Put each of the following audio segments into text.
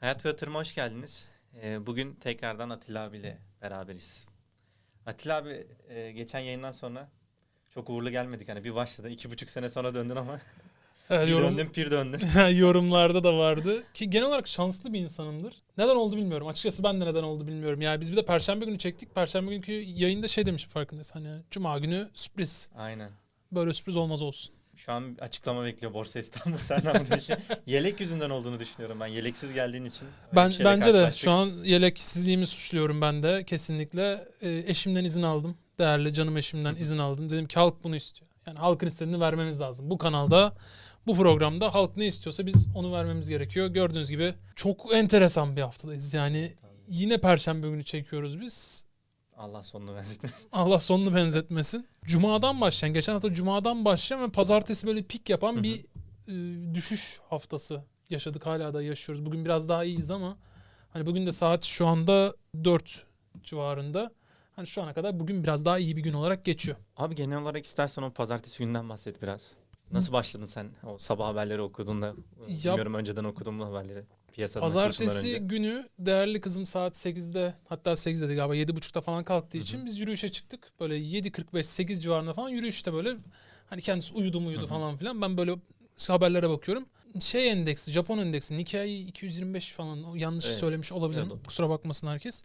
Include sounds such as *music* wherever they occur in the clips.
Hayat ve Yatırım'a hoş geldiniz. Ee, Bugün tekrardan Atilla abiyle beraberiz. Atilla abi e, geçen yayından sonra çok uğurlu gelmedik. Hani bir başladı. iki buçuk sene sonra döndün ama *laughs* bir yorum, döndün pir döndün. *laughs* yorumlarda da vardı. Ki genel olarak şanslı bir insanımdır. Neden oldu bilmiyorum. Açıkçası ben de neden oldu bilmiyorum. Yani biz bir de perşembe günü çektik. Perşembe günkü yayında şey demiş farkındayız. Hani cuma günü sürpriz. Aynen. Böyle sürpriz olmaz olsun. Şu an açıklama bekliyor Borsa İstanbul *laughs* senden bu işi. Yelek yüzünden olduğunu düşünüyorum ben. Yeleksiz geldiğin için. Ben bence de şu an yeleksizliğimi suçluyorum ben de kesinlikle. Ee, eşimden izin aldım. Değerli canım eşimden izin aldım. Dedim ki halk bunu istiyor. Yani halkın istediğini vermemiz lazım. Bu kanalda bu programda halk ne istiyorsa biz onu vermemiz gerekiyor. Gördüğünüz gibi çok enteresan bir haftadayız. Yani yine perşembe günü çekiyoruz biz. Allah sonunu benzetmesin. *laughs* Allah sonunu benzetmesin. Cuma'dan başlayan, geçen hafta Cuma'dan başlayan ve pazartesi böyle pik yapan bir e, düşüş haftası yaşadık. Hala da yaşıyoruz. Bugün biraz daha iyiyiz ama hani bugün de saat şu anda 4 civarında. Hani şu ana kadar bugün biraz daha iyi bir gün olarak geçiyor. Abi genel olarak istersen o pazartesi günden bahset biraz. Nasıl başladın sen o sabah haberleri okuduğunda? Bilmiyorum önceden okudun mu haberleri? Açılışından Pazartesi önce. günü değerli kızım saat 8'de hatta 8'de galiba 7.30'da falan kalktığı Hı hı. için biz yürüyüşe çıktık. Böyle 7.45-8 civarında falan yürüyüşte böyle hani kendisi uyudu mu uyudu Hı hı. falan filan. Ben böyle haberlere bakıyorum. Şey endeksi, Japon endeksi Nikkei 225 falan yanlış Evet. söylemiş olabilirim. Evet. Kusura bakmasın herkes.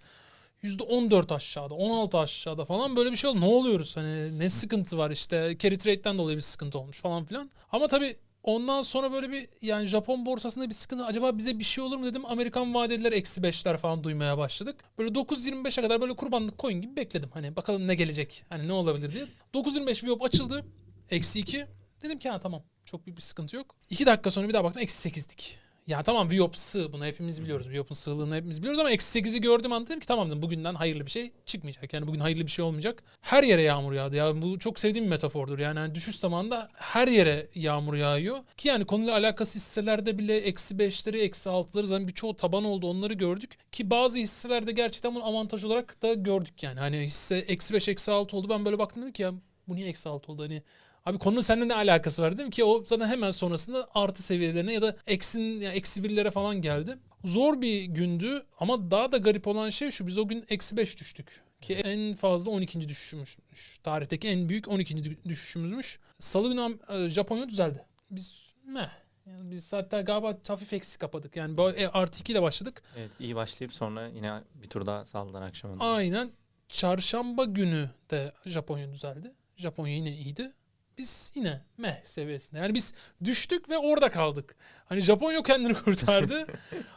%14 aşağıda, 16 aşağıda falan böyle bir şey oldu. Ne oluyoruz? Hani ne sıkıntı var işte. Carry trade'den dolayı bir sıkıntı olmuş falan filan. Ama tabii ondan sonra böyle bir yani Japon borsasında bir sıkıntı. Acaba bize bir şey olur mu dedim. Amerikan vadeler eksi 5'ler falan duymaya başladık. Böyle 9.25'e kadar böyle kurbanlık coin gibi bekledim. Hani bakalım ne gelecek. Hani ne olabilir diye. 9.25 Viyop açıldı. Eksi 2. Dedim ki ha tamam. Çok büyük bir sıkıntı yok. 2 dakika sonra bir daha baktım eksi 8'dik. Ya tamam Viyop sığ bunu hepimiz biliyoruz. Viyop'un sığlığını hepimiz biliyoruz ama eksi 8'i gördüm anda dedim ki tamam dedim bugünden hayırlı bir şey çıkmayacak. Yani bugün hayırlı bir şey olmayacak. Her yere yağmur yağdı ya. Bu çok sevdiğim bir metafordur. Yani hani düşüş zamanında her yere yağmur yağıyor. Ki yani konuyla alakası hisselerde bile eksi 5'leri eksi 6'ları zaten birçoğu taban oldu onları gördük. Ki bazı hisselerde gerçekten bunu avantaj olarak da gördük yani. Hani hisse eksi 5 eksi 6 oldu. Ben böyle baktım dedim ki ya bu niye eksi 6 oldu hani Abi konunun seninle ne alakası var değil mi? Ki o zaten hemen sonrasında artı seviyelerine ya da eksin yani eksi birlere falan geldi. Zor bir gündü ama daha da garip olan şey şu biz o gün eksi 5 düştük. Ki en fazla 12. düşüşümüş. Tarihteki en büyük 12. dü- düşüşümüzmüş. Salı günü e, Japonya düzeldi. Biz meh. Yani biz hatta galiba hafif eksi kapadık. Yani böyle e, artı 2 ile başladık. Evet iyi başlayıp sonra yine bir tur daha saldılar akşamında. Aynen. Çarşamba günü de Japonya düzeldi. Japonya yine iyiydi. Biz yine meh seviyesinde. Yani biz düştük ve orada kaldık. Hani Japonya kendini *laughs* kurtardı.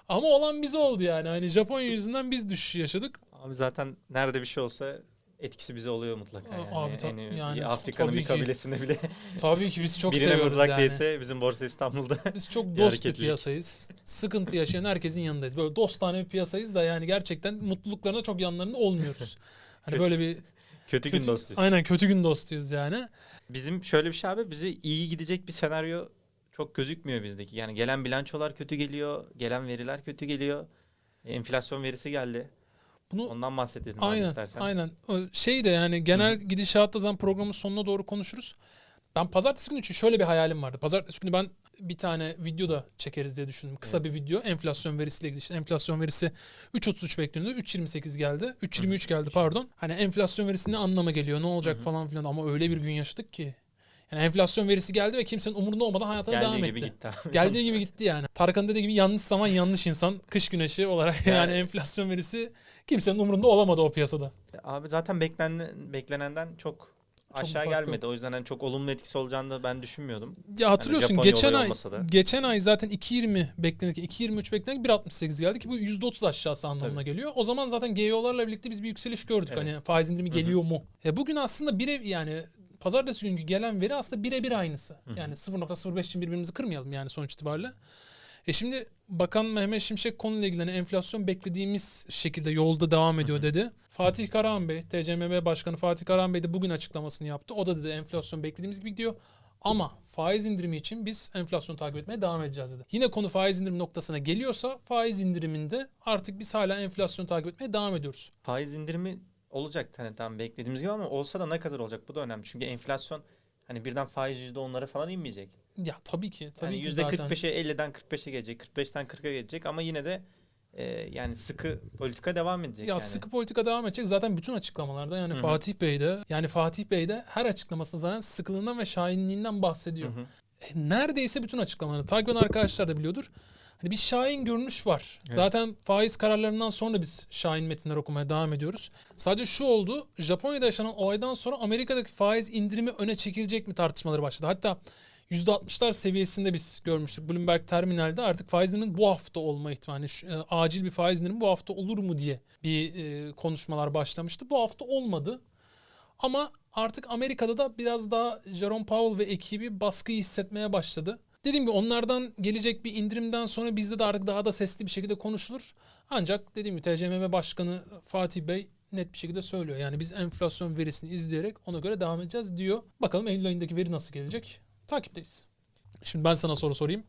ama olan biz oldu yani. Hani Japonya yüzünden biz düşüş yaşadık. Abi zaten nerede bir şey olsa etkisi bize oluyor mutlaka. Yani. abi ta- Yani yani Afrika'nın bir ki. kabilesinde bile *laughs* Tabii ki biz çok birine seviyoruz mızrak yani. değse bizim Borsa İstanbul'da. *laughs* Biz çok dost bir piyasayız. Sıkıntı yaşayan herkesin yanındayız. Böyle dostane bir piyasayız da yani gerçekten mutluluklarında çok yanlarında olmuyoruz. Hani böyle bir Kötü, gün dostuyuz. aynen kötü gün dostuyuz yani. Bizim şöyle bir şey abi bize iyi gidecek bir senaryo çok gözükmüyor bizdeki. Yani gelen bilançolar kötü geliyor, gelen veriler kötü geliyor. Enflasyon verisi geldi. Bunu Ondan bahsedelim Aynen, istersen. aynen. Şey de yani genel gidişatta zaten programın sonuna doğru konuşuruz. Ben pazartesi günü için şöyle bir hayalim vardı. Pazartesi günü ben bir tane video da çekeriz diye düşündüm. Kısa bir video enflasyon verisiyle ilgili. İşte enflasyon verisi 3.33 bekleniyordu. 3.28 geldi. 3.23 geldi pardon. Hani enflasyon verisi ne anlama geliyor, ne olacak Hı hı. falan filan ama öyle bir gün yaşadık ki. Yani enflasyon verisi geldi ve kimsenin umurunda olmadan hayatına Geldiği devam gibi etti. gitti abi. Geldiği gibi gitti yani. Tarkan'ın dediği gibi yanlış zaman yanlış insan. Kış güneşi olarak Yani- yani enflasyon verisi kimsenin umurunda olamadı o piyasada. Abi zaten beklenen, beklenenden çok aşağı farklı. gelmedi. O yüzden hani çok olumlu etkisi olacağını da ben düşünmüyordum. Ya hatırlıyorsun Japonya geçen ay geçen ay zaten 2.20 beklenirken 2.23 beklenirken 1.68 geldi ki bu %30 aşağısı anlamına Tabii. geliyor. O zaman zaten GEO'larla birlikte biz bir yükseliş gördük. Evet. Hani faiz indirimi geliyor mu? E bugün aslında bire yani pazartesi günkü gelen veri aslında birebir aynısı. Hı hı. Yani 0.05 için birbirimizi kırmayalım yani sonuç itibariyle. E şimdi Bakan Mehmet Şimşek konuyla ilgili hani enflasyon beklediğimiz şekilde yolda devam ediyor hı. dedi. Fatih Karahan Bey, TCMB Başkanı Fatih Karahan Bey de bugün açıklamasını yaptı. O da dedi enflasyon beklediğimiz gibi gidiyor. Ama faiz indirimi için biz enflasyonu takip etmeye devam edeceğiz dedi. Yine konu faiz indirim noktasına geliyorsa faiz indiriminde artık biz hala enflasyonu takip etmeye devam ediyoruz. Faiz indirimi olacak hani tam beklediğimiz gibi ama olsa da ne kadar olacak bu da önemli. Çünkü enflasyon hani birden faiz %10'lara falan inmeyecek. Ya tabii ki. Tabii yani zaten. %45'e 50'den 45'e gelecek, 45'ten 40'a gelecek ama yine de e, yani sıkı politika devam edecek. Ya yani. sıkı politika devam edecek. Zaten bütün açıklamalarda yani Hı hı. Fatih Bey de yani Fatih Bey de her açıklamasında zaten sıkılığından ve şahinliğinden bahsediyor. Hı hı. E, neredeyse bütün açıklamaları takip eden arkadaşlar da biliyordur. Hani bir şahin görünüş var. Evet. Zaten faiz kararlarından sonra biz şahin metinler okumaya devam ediyoruz. Sadece şu oldu. Japonya'da yaşanan olaydan sonra Amerika'daki faiz indirimi öne çekilecek mi tartışmaları başladı. Hatta %60'lar seviyesinde biz görmüştük. Bloomberg terminalde artık faiz indiriminin bu hafta olma ihtimali, şu, e, acil bir faiz indirimi bu hafta olur mu diye bir e, konuşmalar başlamıştı. Bu hafta olmadı. Ama artık Amerika'da da biraz daha Jerome Powell ve ekibi baskıyı hissetmeye başladı. Dediğim gibi onlardan gelecek bir indirimden sonra bizde de artık daha da sesli bir şekilde konuşulur. Ancak dediğim gibi TCMM Başkanı Fatih Bey net bir şekilde söylüyor. Yani biz enflasyon verisini izleyerek ona göre devam edeceğiz diyor. Bakalım Eylül ayındaki veri nasıl gelecek? Takipteyiz. Şimdi ben sana soru sorayım.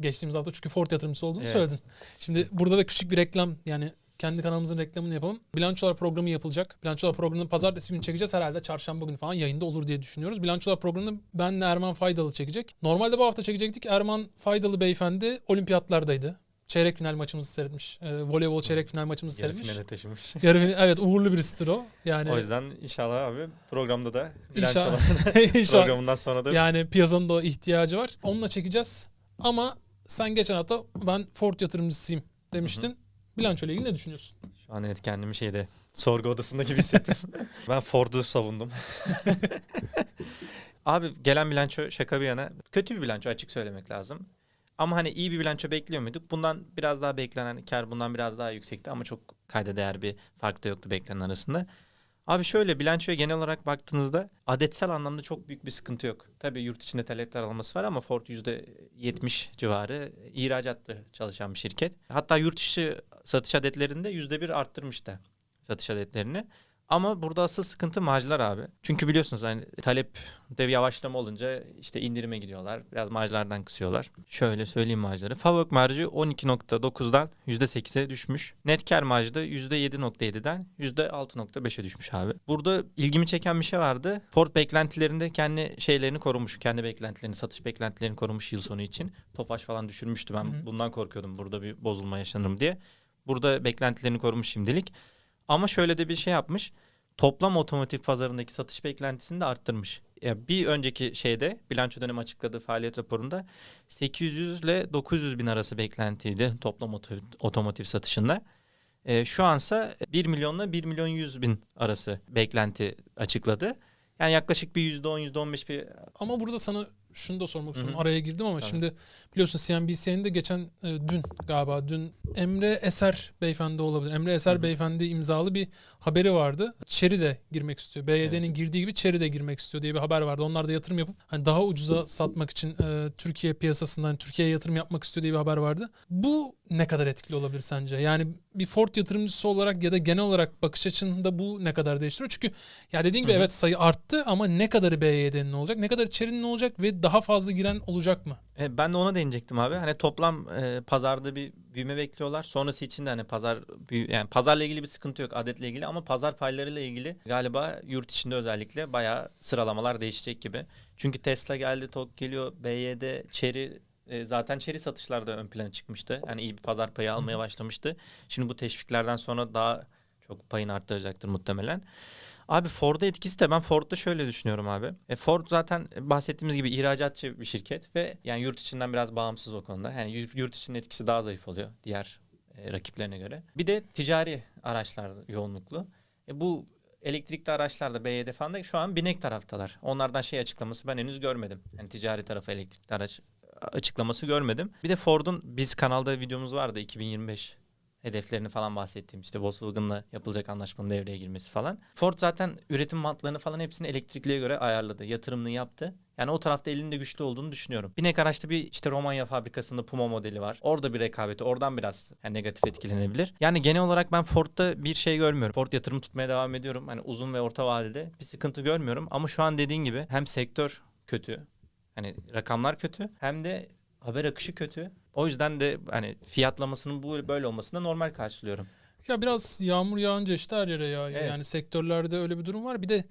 Geçtiğimiz hafta çünkü Ford yatırımcısı olduğunu Evet. söyledin. Şimdi burada da küçük bir reklam yani kendi kanalımızın reklamını yapalım. Bilançolar programı yapılacak. Bilançolar programını pazartesi günü çekeceğiz. Herhalde çarşamba günü falan yayında olur diye düşünüyoruz. Bilançolar programını benle Erman Faydalı çekecek. Normalde bu hafta çekecektik. Erman Faydalı beyefendi olimpiyatlardaydı. Çeyrek final maçımızı seyretmiş. Ee, voleybol çeyrek final maçımızı Yarı seyretmiş. finale taşımış. *laughs* Yarı final- evet uğurlu birisidir o. Yani O yüzden inşallah abi programda da İnşallah. *laughs* programından sonra da Yani piyasanın da ihtiyacı var. Onunla çekeceğiz. Ama sen geçen hafta ben Ford yatırımcısıyım demiştin. Bilanço ile ilgili ne düşünüyorsun? şu an evet kendimi şeyde sorgu odasında gibi hissettim. *laughs* ben Ford'u savundum. *laughs* abi gelen bilanço şaka bir yana kötü bir bilanço açık söylemek lazım. Ama hani iyi bir bilanço bekliyor muyduk? Bundan biraz daha beklenen kar bundan biraz daha yüksekti ama çok kayda değer bir fark da yoktu beklenen arasında. Abi şöyle bilançoya genel olarak baktığınızda adetsel anlamda çok büyük bir sıkıntı yok. Tabii yurt içinde talepler alması var ama Ford %70 civarı ihracatta çalışan bir şirket. Hatta yurt dışı satış adetlerinde %1 arttırmış da satış adetlerini. Ama burada asıl sıkıntı marjlar abi. Çünkü biliyorsunuz hani talepte bir yavaşlama olunca işte indirime gidiyorlar. Biraz marjlardan kısıyorlar. Şöyle söyleyeyim marjları. Favök marjı 12.9'dan %8'e düşmüş. Net kar marjı da %7.7'den %6.5'e düşmüş abi. Burada ilgimi çeken bir şey vardı. Ford beklentilerinde kendi şeylerini korumuş. Kendi beklentilerini, satış beklentilerini korumuş yıl sonu için. Tofaş falan düşürmüştü. Ben Hı hı. bundan korkuyordum. Burada bir bozulma yaşanırım diye. Burada beklentilerini korumuş şimdilik. Ama şöyle de bir şey yapmış. Toplam otomotiv pazarındaki satış beklentisini de arttırmış. Ya bir önceki şeyde bilanço dönemi açıkladığı faaliyet raporunda 800 ile 900 bin arası beklentiydi toplam oto- otomotiv satışında. E, şu ansa 1 milyonla 1 milyon 100 bin arası beklenti açıkladı. Yani yaklaşık bir %10 %15 bir Ama burada sana şunu da sormak istiyorum. Araya girdim ama Tabii. şimdi biliyorsun CNBC'nin de geçen e, dün galiba dün Emre Eser beyefendi olabilir. Emre Eser Hı hı. beyefendi imzalı bir haberi vardı. Çeri de girmek istiyor. BYD'nin Evet. girdiği gibi Çeri de girmek istiyor diye bir haber vardı. Onlar da yatırım yapıp hani daha ucuza satmak için e, Türkiye piyasasından Türkiye'ye yatırım yapmak istiyor diye bir haber vardı. Bu ne kadar etkili olabilir sence? Yani bir Ford yatırımcısı olarak ya da genel olarak bakış açında bu ne kadar değiştiriyor? Çünkü ya dediğin gibi Hı hı. evet sayı arttı ama ne kadarı BYD'nin olacak? Ne kadar Chery'nin olacak ve daha fazla giren olacak mı? E, ben de ona değinecektim abi. Hani toplam e, pazarda bir büyüme bekliyorlar. Sonrası için de hani pazar büyü, yani pazarla ilgili bir sıkıntı yok adetle ilgili ama pazar paylarıyla ilgili galiba yurt içinde özellikle bayağı sıralamalar değişecek gibi. Çünkü Tesla geldi, TOG geliyor, BYD, Chery e, zaten Chery satışlarda ön plana çıkmıştı. Yani iyi bir pazar payı almaya başlamıştı. Şimdi bu teşviklerden sonra daha çok payını arttıracaktır muhtemelen. Abi Ford'a etkisi de ben Ford'da şöyle düşünüyorum abi. E, Ford zaten bahsettiğimiz gibi ihracatçı bir şirket ve yani yurt içinden biraz bağımsız o konuda. Yani yurt, yurt içinin etkisi daha zayıf oluyor diğer e, rakiplerine göre. Bir de ticari araçlar yoğunluklu. E, bu elektrikli araçlarda BYD falan da şu an binek taraftalar. Onlardan şey açıklaması ben henüz görmedim. Yani ticari tarafı elektrikli araç açıklaması görmedim. Bir de Ford'un biz kanalda videomuz vardı 2025 hedeflerini falan bahsettiğim işte Volkswagen'la yapılacak anlaşmanın devreye girmesi falan. Ford zaten üretim mantlarını falan hepsini elektrikliye göre ayarladı. Yatırımını yaptı. Yani o tarafta elinde güçlü olduğunu düşünüyorum. Binek araçta bir işte Romanya fabrikasında Puma modeli var. Orada bir rekabeti oradan biraz yani negatif etkilenebilir. Yani genel olarak ben Ford'da bir şey görmüyorum. Ford yatırım tutmaya devam ediyorum. Hani uzun ve orta vadede bir sıkıntı görmüyorum. Ama şu an dediğin gibi hem sektör kötü. Hani rakamlar kötü hem de haber akışı kötü. O yüzden de hani fiyatlamasının bu böyle olmasını normal karşılıyorum. Ya biraz yağmur yağınca işte her yere yağıyor. Evet. Yani sektörlerde öyle bir durum var. Bir de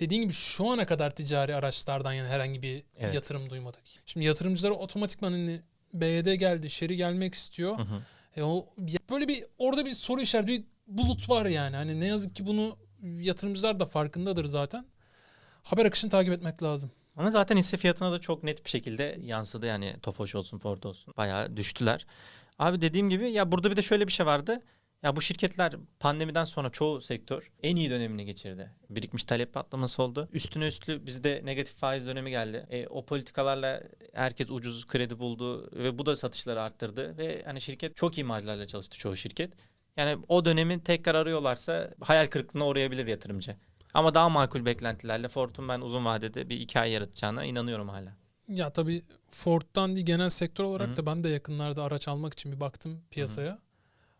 dediğin gibi şu ana kadar ticari araçlardan yani herhangi bir Evet. yatırım duymadık. Şimdi yatırımcılara otomatikman hani BYD geldi, Sherry gelmek istiyor. Hı hı. E o böyle bir orada bir soru işareti, bir bulut var yani. Hani ne yazık ki bunu yatırımcılar da farkındadır zaten. Haber akışını takip etmek lazım. Ama zaten hisse fiyatına da çok net bir şekilde yansıdı yani Tofaş olsun Ford olsun. Bayağı düştüler. Abi dediğim gibi ya burada bir de şöyle bir şey vardı. Ya bu şirketler pandemiden sonra çoğu sektör en iyi dönemini geçirdi. Birikmiş talep patlaması oldu. Üstüne üstlü bizde negatif faiz dönemi geldi. E, o politikalarla herkes ucuz kredi buldu ve bu da satışları arttırdı ve hani şirket çok iyi marjlarla çalıştı çoğu şirket. Yani o dönemin tekrar arıyorlarsa hayal kırıklığına uğrayabilir yatırımcı. Ama daha makul beklentilerle Ford'un ben uzun vadede bir hikaye yaratacağına inanıyorum hala. Ya tabii Ford'dan değil genel sektör olarak Hı hı. da ben de yakınlarda araç almak için bir baktım piyasaya.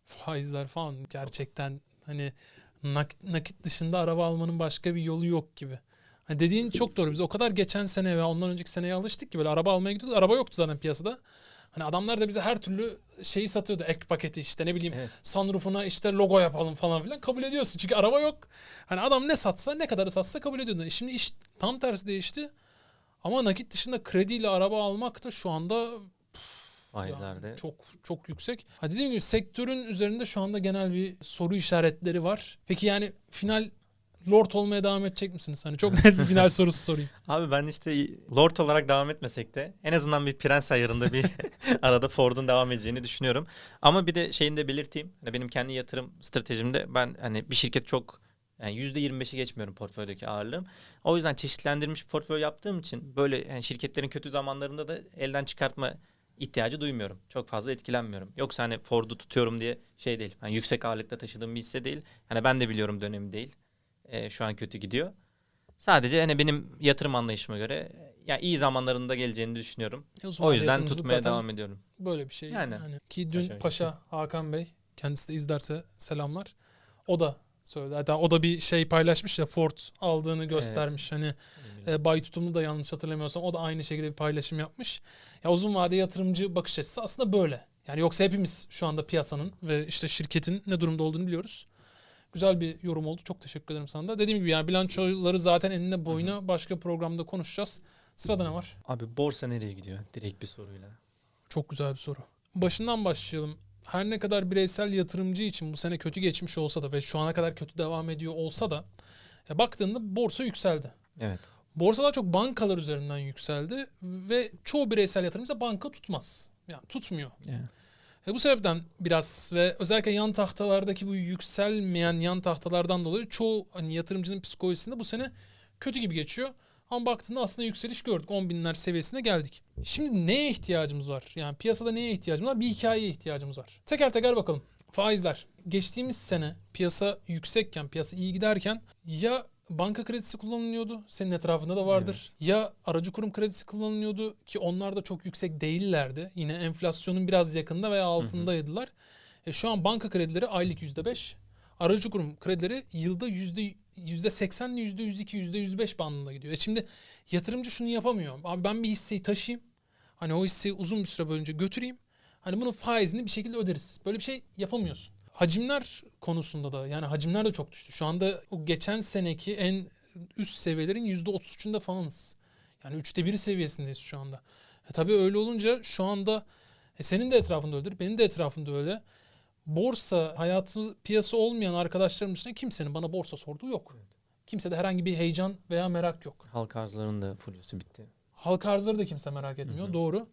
Faizler falan gerçekten hani nak- nakit dışında araba almanın başka bir yolu yok gibi. Hani dediğin çok doğru. Biz o kadar geçen sene ve ondan önceki seneye alıştık ki böyle araba almaya gidiyorduk. Araba yoktu zaten piyasada. Hani adamlar da bize her türlü şeyi satıyordu. Ek paketi işte ne bileyim Evet. sunroofuna işte logo yapalım falan filan. Kabul ediyorsun. Çünkü araba yok. Hani adam ne satsa ne kadar satsa kabul ediyordun. Şimdi iş tam tersi değişti. Ama nakit dışında krediyle araba almak da şu anda Faizlerde. yani çok çok yüksek. Ha dediğim gibi sektörün üzerinde şu anda genel bir soru işaretleri var. Peki yani final Lord olmaya devam edecek misiniz? Hani çok *laughs* net bir final sorusu sorayım. Abi ben işte Lord olarak devam etmesek de en azından bir prens ayarında bir *laughs* arada Ford'un devam edeceğini düşünüyorum. Ama bir de şeyini de belirteyim. Hani benim kendi yatırım stratejimde ben hani bir şirket çok yani %25'i geçmiyorum portföydeki ağırlığım. O yüzden çeşitlendirilmiş bir portföy yaptığım için böyle yani şirketlerin kötü zamanlarında da elden çıkartma ihtiyacı duymuyorum. Çok fazla etkilenmiyorum. Yoksa hani Ford'u tutuyorum diye şey değil. Hani yüksek ağırlıkta taşıdığım bir hisse değil. Hani ben de biliyorum dönemi değil. Ee, şu an kötü gidiyor. Sadece hani benim yatırım anlayışıma göre ya iyi zamanlarında geleceğini düşünüyorum. E O yüzden tutmaya devam ediyorum. Böyle bir şey. Yani. Hani ki dün Paşa Paşa Hakan Bey kendisi de izlerse selamlar. O da söyledi. Hatta o da bir şey paylaşmış ya Ford aldığını göstermiş. Hani e, Bay Tutumlu da yanlış hatırlamıyorsam o da aynı şekilde bir paylaşım yapmış. Ya uzun vade yatırımcı bakış açısı aslında böyle. Yani yoksa hepimiz şu anda piyasanın ve işte şirketin ne durumda olduğunu biliyoruz. Güzel bir yorum oldu. Çok teşekkür ederim sana da. Dediğim gibi yani bilançoları zaten enine boyuna başka programda konuşacağız. Sırada ne var? Abi borsa nereye gidiyor? Direkt bir soruyla. Çok güzel bir soru. Başından başlayalım. Her ne kadar bireysel yatırımcı için bu sene kötü geçmiş olsa da ve şu ana kadar kötü devam ediyor olsa da ya baktığında borsa yükseldi. Evet. Borsalar çok bankalar üzerinden yükseldi ve çoğu bireysel yatırımcı banka tutmaz. Yani tutmuyor. Yani. E bu sebepten biraz ve özellikle yan tahtalardaki bu yükselmeyen yan tahtalardan dolayı çoğu hani yatırımcının psikolojisinde bu sene kötü gibi geçiyor. Ama baktığında aslında yükseliş gördük. 10 binler seviyesine geldik. Şimdi neye ihtiyacımız var? Yani piyasada neye ihtiyacımız var? Bir hikayeye ihtiyacımız var. Teker teker bakalım. Faizler. Geçtiğimiz sene piyasa yüksekken, piyasa iyi giderken ya banka kredisi kullanılıyordu. Senin etrafında da vardır. Ya aracı kurum kredisi kullanılıyordu ki onlar da çok yüksek değillerdi. Yine enflasyonun biraz yakında veya altındaydılar. E şu an banka kredileri aylık %5. Aracı kurum kredileri yılda yüzde 80 ile %102, %105 bandında gidiyor. E şimdi yatırımcı şunu yapamıyor. Abi ben bir hisseyi taşıyayım. Hani o hisseyi uzun bir süre boyunca götüreyim. Hani bunun faizini bir şekilde öderiz. Böyle bir şey yapamıyorsun. Hacimler konusunda da yani hacimler de çok düştü. Şu anda o geçen seneki en üst seviyelerin %33'ünde falanız. Yani üçte biri seviyesindeyiz şu anda. E tabii öyle olunca şu anda e senin de etrafında öyledir, benim de etrafımda öyle. Borsa hayatı piyasa olmayan arkadaşlarım dışında kimsenin bana borsa sorduğu yok. Kimsede herhangi bir heyecan veya merak yok. Halk arzlarının da furyası bitti. Halka arzları da kimse merak etmiyor. Hı hı. Doğru.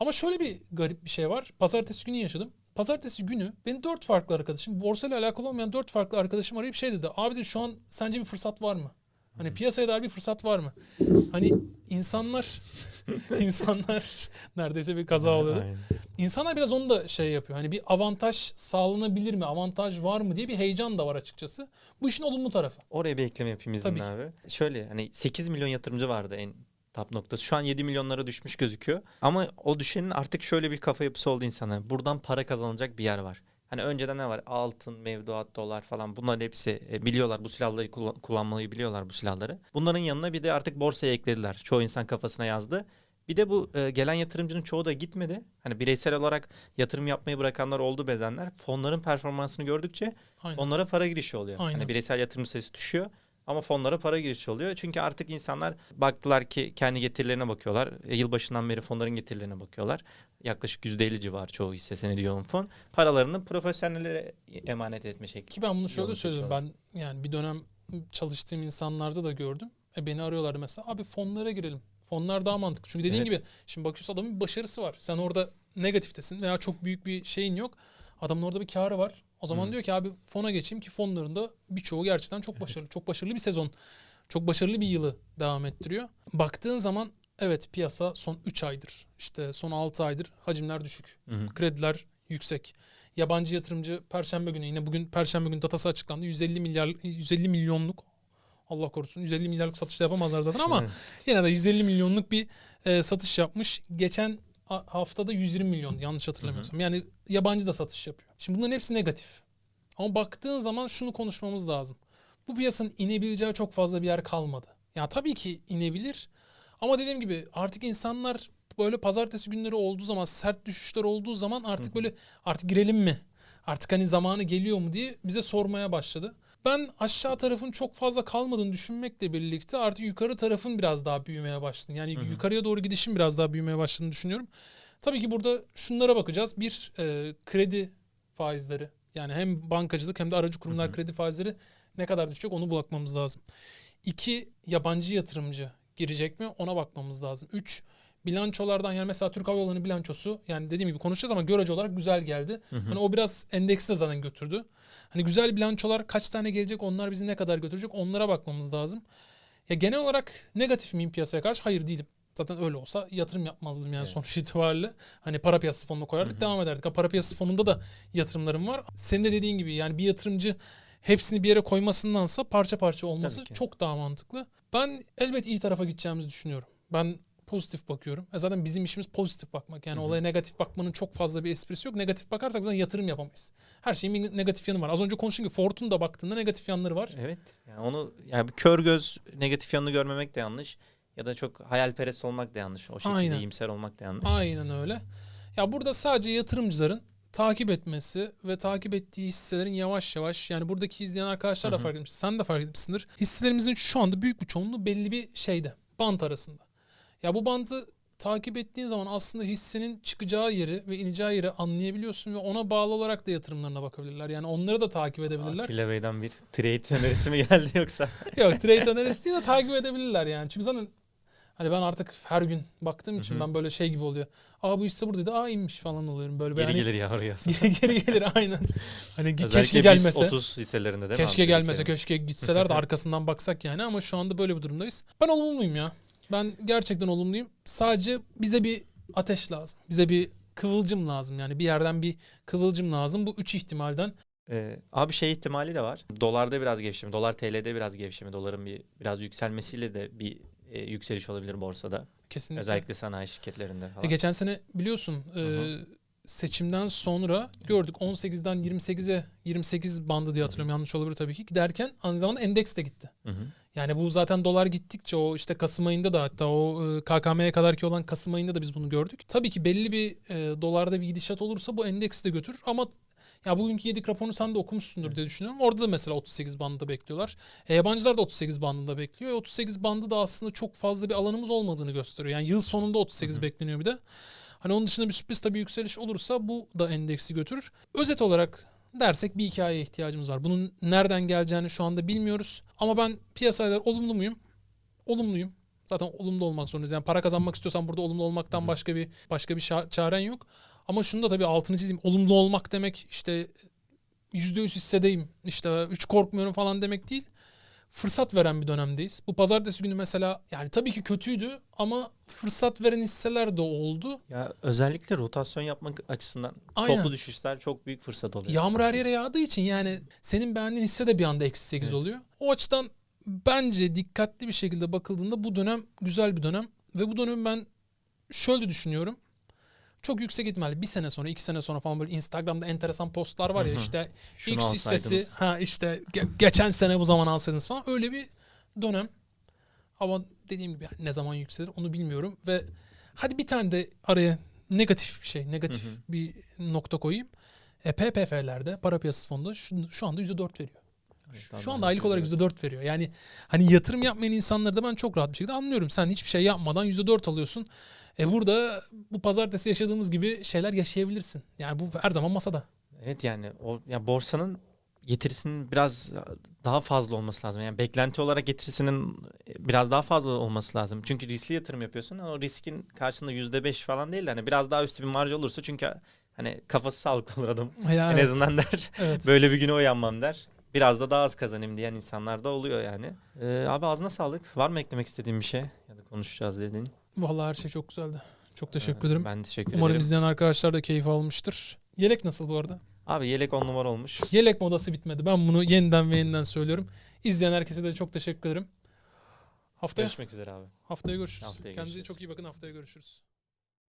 Ama şöyle bir garip bir şey var. Pazartesi günü yaşadım. Pazartesi günü beni dört farklı arkadaşım, borsayla alakalı olmayan dört farklı arkadaşım arayıp şey dedi. Abi dedi şu an sence bir fırsat var mı? Hani piyasaya dair bir fırsat var mı? Hani insanlar *laughs* insanlar *laughs* neredeyse bir kaza oluyordu. Aynen. İnsanlar biraz onu da şey yapıyor. Hani bir avantaj sağlanabilir mi? Avantaj var mı diye bir heyecan da var açıkçası. Bu işin olumlu tarafı. Oraya bir ekleme yapayım Tabii izninle ki. abi. Şöyle hani 8 milyon yatırımcı vardı en top noktası. Şu an 7 milyonlara düşmüş gözüküyor. Ama o düşenin artık şöyle bir kafa yapısı oldu insana. Buradan para kazanılacak bir yer var. Hani önceden ne var? Altın, mevduat, dolar falan bunların hepsi e, biliyorlar. Bu silahları kullan- kullanmayı biliyorlar bu silahları. Bunların yanına bir de artık borsaya eklediler. Çoğu insan kafasına yazdı. Bir de bu e, gelen yatırımcının çoğu da gitmedi. Hani bireysel olarak yatırım yapmayı bırakanlar oldu bezenler. Fonların performansını gördükçe Aynen. onlara para girişi oluyor. Aynen. Hani bireysel yatırım sayısı düşüyor. Ama fonlara para girişi oluyor. Çünkü artık insanlar baktılar ki kendi getirilerine bakıyorlar. E, yılbaşından beri fonların getirilerine bakıyorlar. Yaklaşık %50 civarı çoğu hisse senedi yoğun fon. Paralarını profesyonellere emanet etme şekli. Ki ben bunu şöyle söyleyeyim. Ben yani bir dönem çalıştığım insanlarda da gördüm. E beni arıyorlardı mesela. Abi fonlara girelim. Fonlar daha mantıklı. Çünkü dediğin Evet. gibi şimdi bakıyorsun adamın bir başarısı var. Sen orada negatiftesin veya çok büyük bir şeyin yok. Adamın orada bir karı var. O zaman Hı. diyor ki abi fona geçeyim ki fonlarında birçoğu gerçekten çok başarılı. Çok başarılı bir sezon. Çok başarılı bir yılı devam ettiriyor. Baktığın zaman evet piyasa son 3 aydır işte son 6 aydır hacimler düşük. Hı hı. Krediler yüksek. Yabancı yatırımcı perşembe günü yine bugün perşembe günü datası açıklandı. 150 milyar 150 milyonluk Allah korusun 150 milyarlık satış da yapamazlar zaten ama Evet. yine de 150 milyonluk bir e, satış yapmış. Geçen haftada 120 milyon yanlış hatırlamıyorsam. Yani yabancı da satış yapıyor. Şimdi bunların hepsi negatif. Ama baktığın zaman şunu konuşmamız lazım. Bu piyasanın inebileceği çok fazla bir yer kalmadı. Ya tabii ki inebilir. Ama dediğim gibi artık insanlar böyle pazartesi günleri olduğu zaman sert düşüşler olduğu zaman artık böyle artık girelim mi? Artık hani zamanı geliyor mu diye bize sormaya başladı. Ben aşağı tarafın çok fazla kalmadığını düşünmekle birlikte artık yukarı tarafın biraz daha büyümeye başladı. Yani Hı hı. yukarıya doğru gidişin biraz daha büyümeye başladığını düşünüyorum. Tabii ki burada şunlara bakacağız. Bir e, kredi faizleri yani hem bankacılık hem de aracı kurumlar Hı hı. kredi faizleri ne kadar düşecek onu bakmamız lazım. İki yabancı yatırımcı girecek mi ona bakmamız lazım. Üç bilançolardan yani mesela Türk Hava Yolları'nın bilançosu yani dediğim gibi konuşacağız ama görece olarak güzel geldi. Hı hı. Hani o biraz endekste de zaten götürdü. Hani güzel bilançolar kaç tane gelecek onlar bizi ne kadar götürecek onlara bakmamız lazım. Ya genel olarak negatif miyim piyasaya karşı? Hayır değilim. Zaten öyle olsa yatırım yapmazdım yani Evet. sonuç itibariyle. Hani para piyasası fonuna koyardık Hı hı. devam ederdik. Ha, para piyasası fonunda da yatırımlarım var. Senin de dediğin gibi yani bir yatırımcı hepsini bir yere koymasındansa parça parça olması çok daha mantıklı. Ben elbet iyi tarafa gideceğimizi düşünüyorum. Ben pozitif bakıyorum. E zaten bizim işimiz pozitif bakmak. Yani Hı hı. olaya negatif bakmanın çok fazla bir esprisi yok. Negatif bakarsak zaten yatırım yapamayız. Her şeyin bir negatif yanı var. Az önce konuştuğum gibi Fortune da baktığında negatif yanları var. Evet. Yani onu yani kör göz negatif yanını görmemek de yanlış. Ya da çok hayalperest olmak da yanlış. O şekilde Aynen. iyimser olmak da yanlış. Aynen öyle. Ya burada sadece yatırımcıların takip etmesi ve takip ettiği hisselerin yavaş yavaş yani buradaki izleyen arkadaşlar da Hı hı. fark etmiş. Sen de fark etmişsindir. Hisselerimizin şu anda büyük bir çoğunluğu belli bir şeyde. Bant arasında. Ya bu bandı takip ettiğin zaman aslında hissenin çıkacağı yeri ve ineceği yeri anlayabiliyorsun ve ona bağlı olarak da yatırımlarına bakabilirler. Yani onları da takip edebilirler. Atilla Bey'den bir trade önerisi mi geldi yoksa? *laughs* Yok trade analiz değil de takip edebilirler yani. Çünkü zaten hani ben artık her gün baktığım için Hı hı. ben böyle şey gibi oluyor. Aa bu hisse buradaydı. Aa inmiş falan oluyorum. Böyle Geri hani- gelir ya oraya. *laughs* geri gelir aynen. Hani Özellikle keşke gelmese. 30 hisselerinde değil mi? Keşke gelmese, keşke gitseler de *laughs* arkasından baksak yani ama şu anda böyle bir durumdayız. Ben olumluyum ya. Ben gerçekten olumluyum. Sadece bize bir ateş lazım. Bize bir kıvılcım lazım yani bir yerden bir kıvılcım lazım. Bu üç ihtimalden Ee, abi şey ihtimali de var. Dolarda biraz gevşeme, dolar TL'de biraz gevşeme, doların bir biraz yükselmesiyle de bir e, yükseliş olabilir borsada. kesinlikle. Özellikle sanayi şirketlerinde falan. E, geçen sene biliyorsun e, hı. seçimden sonra gördük 18'den 28'e 28 bandı diye hatırlıyorum yanlış olabilir tabii ki derken aynı zamanda endeks de gitti. Hı hı. Yani bu zaten dolar gittikçe o işte Kasım ayında da hatta o e, KKM'ye kadar ki olan Kasım ayında da biz bunu gördük. Tabii ki belli bir e, dolarda bir gidişat olursa bu endeksi de götürür ama ya bugünkü yedik raporunu sen de okumuşsundur diye düşünüyorum. Orada da mesela 38 bandında bekliyorlar. E, yabancılar da 38 bandında bekliyor. E, 38 bandı da aslında çok fazla bir alanımız olmadığını gösteriyor. Yani yıl sonunda 38 Hı hı. bekleniyor bir de. Hani onun dışında bir sürpriz tabii yükseliş olursa bu da endeksi götürür. Özet olarak dersek bir hikayeye ihtiyacımız var. Bunun nereden geleceğini şu anda bilmiyoruz. Ama ben piyasaya olumlu muyum? Olumluyum. Zaten olumlu olmak zorundayız. Yani para kazanmak istiyorsan burada olumlu olmaktan başka bir başka bir çaren yok. Ama şunu da tabii altını çizeyim. Olumlu olmak demek işte %100 hissedeyim. işte hiç korkmuyorum falan demek değil. Fırsat veren bir dönemdeyiz. Bu pazartesi günü mesela yani tabii ki kötüydü ama fırsat veren hisseler de oldu. Ya özellikle rotasyon yapmak açısından Aynen. toplu düşüşler çok büyük fırsat oluyor. Yağmur her yere yağdığı için yani senin beğendiğin hisse de bir anda eksi 8 Evet. oluyor. O açıdan bence dikkatli bir şekilde bakıldığında bu dönem güzel bir dönem. Ve bu dönem ben şöyle düşünüyorum. Çok yüksek ihtimalle bir sene sonra, iki sene sonra falan böyle Instagram'da enteresan postlar var ya işte Şunu X hissesi ha işte ge- geçen sene bu zaman alsaydınız falan öyle bir dönem. Ama dediğim gibi ne zaman yükselir onu bilmiyorum ve hadi bir tane de araya negatif bir şey, negatif Hı hı. bir nokta koyayım. E, PPF'lerde para piyasası fonunda şu, şu anda %4 veriyor. Şu Allah anda aylık olarak olsun. %4 veriyor. Yani hani yatırım yapmayan insanları da ben çok rahat bir şekilde anlıyorum. Sen hiçbir şey yapmadan %4 alıyorsun. E burada bu pazartesi yaşadığımız gibi şeyler yaşayabilirsin. Yani bu her zaman masada. Evet yani o ya borsanın getirisinin biraz daha fazla olması lazım. Yani beklenti olarak getirisinin biraz daha fazla olması lazım. Çünkü riskli yatırım yapıyorsun. O riskin karşında yüzde beş falan değil de hani biraz daha üstü bir marj olursa çünkü hani kafası sağlıklı olur adam. Ya En evet, azından der. evet. *laughs* Böyle bir güne uyanmam der. Biraz da daha az kazanayım diyen insanlar da oluyor yani. Ee, abi ağzına sağlık. Var mı eklemek istediğin bir şey? Ya da konuşacağız dediğin. Vallahi her şey çok güzeldi. Çok teşekkür Ee, ederim. Ben teşekkür Umarım ederim. izleyen arkadaşlar da keyif almıştır. Yelek nasıl bu arada? Abi yelek on numara olmuş. Yelek modası bitmedi. Ben bunu yeniden ve yeniden söylüyorum. İzleyen herkese de çok teşekkür ederim. Haftaya Görüşmek üzere abi. haftaya görüşürüz. Haftaya Kendinize görüşürüz. çok iyi bakın. Haftaya görüşürüz.